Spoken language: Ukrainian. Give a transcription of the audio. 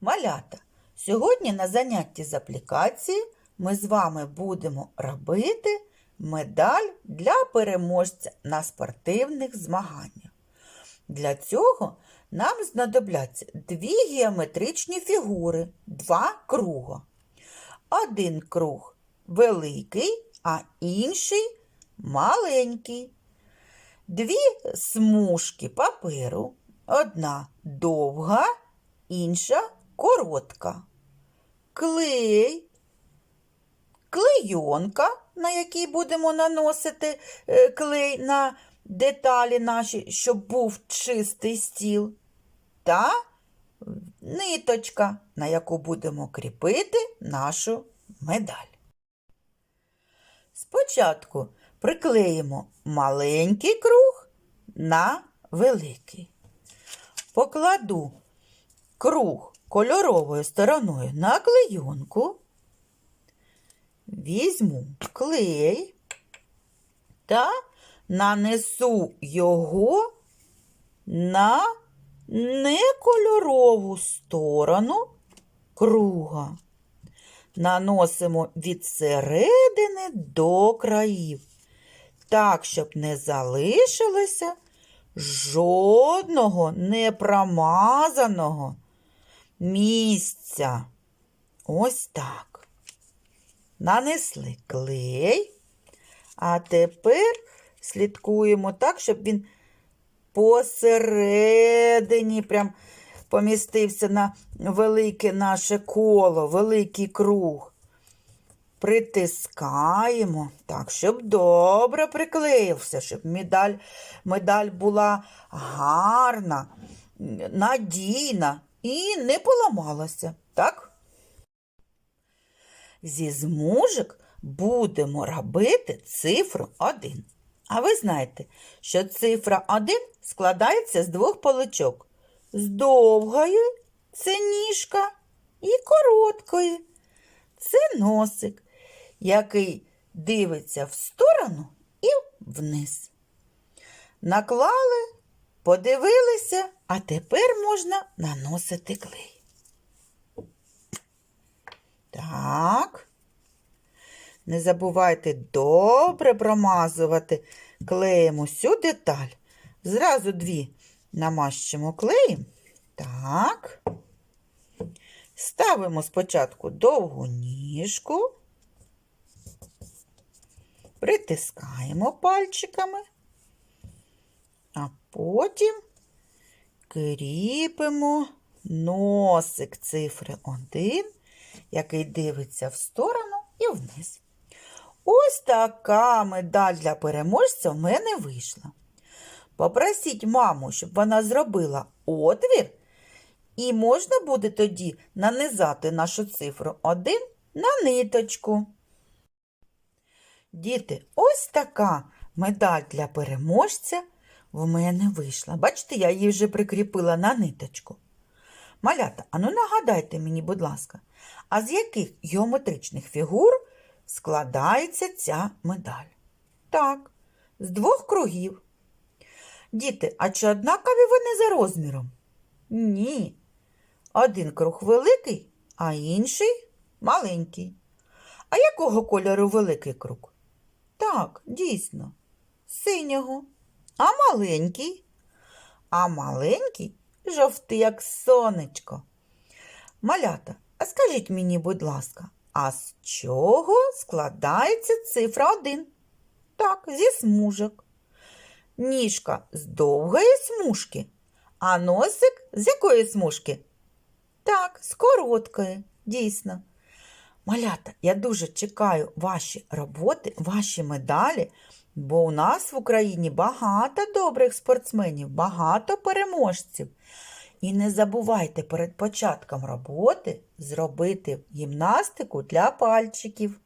Малята, сьогодні на занятті з аплікації ми з вами будемо робити медаль для переможця на спортивних змаганнях. Для цього нам знадобляться дві геометричні фігури, два круга. Один круг великий, а інший маленький. Дві смужки паперу, одна довга, інша коротка. Клей, клейонка, на якій будемо наносити е, клей на деталі наші, щоб був чистий стіл, та ниточка, на яку будемо кріпити нашу медаль. Спочатку приклеїмо маленький круг на великий. Покладу круг кольоровою стороною на клейонку, візьму клей та нанесу його на некольорову сторону круга. Наносимо від середини до країв, так, щоб не залишилося жодного непромазаного місця. Ось так. Нанесли клей, а тепер слідкуємо так, щоб він посередині прям помістився на велике наше коло, великий круг. Притискаємо так, щоб добре приклеївся, щоб медаль, медаль була гарна, надійна і не поламалася. Так? Зі змужок будемо робити цифру 1. А ви знаєте, що цифра 1 складається з двох поличок. З довгої це ніжка і короткої це носик, який дивиться в сторону і вниз. Наклали, подивилися, а тепер можна наносити клей. Так. Не забувайте добре промазувати клеєм усю деталь. Зразу дві намащимо клеєм. Так. Ставимо спочатку довгу ніжку, притискаємо пальчиками, а потім кріпимо носик цифри 1, який дивиться в сторону і вниз. Ось така медаль для переможця в мене вийшла. Попросіть маму, щоб вона зробила отвір, і можна буде тоді нанизати нашу цифру 1 на ниточку. Діти, ось така медаль для переможця в мене вийшла. Бачите, я її вже прикріпила на ниточку. Малята, а ну нагадайте мені, будь ласка, а з яких геометричних фігур складається ця медаль? Так, з двох кругів. Діти, а чи однакові вони за розміром? Ні. Один круг великий, а інший маленький. А якого кольору великий круг? Так, дійсно, синього. А маленький? А маленький жовтий, як сонечко. Малята, а скажіть мені, будь ласка, а з чого складається цифра 1? Так, зі смужок. Ніжка з довгої смужки, а носик з якої смужки? Так, з короткої, дійсно. Малята, я дуже чекаю ваші роботи, ваші медалі, бо у нас в Україні багато добрих спортсменів, багато переможців. І не забувайте перед початком роботи зробити гімнастику для пальчиків.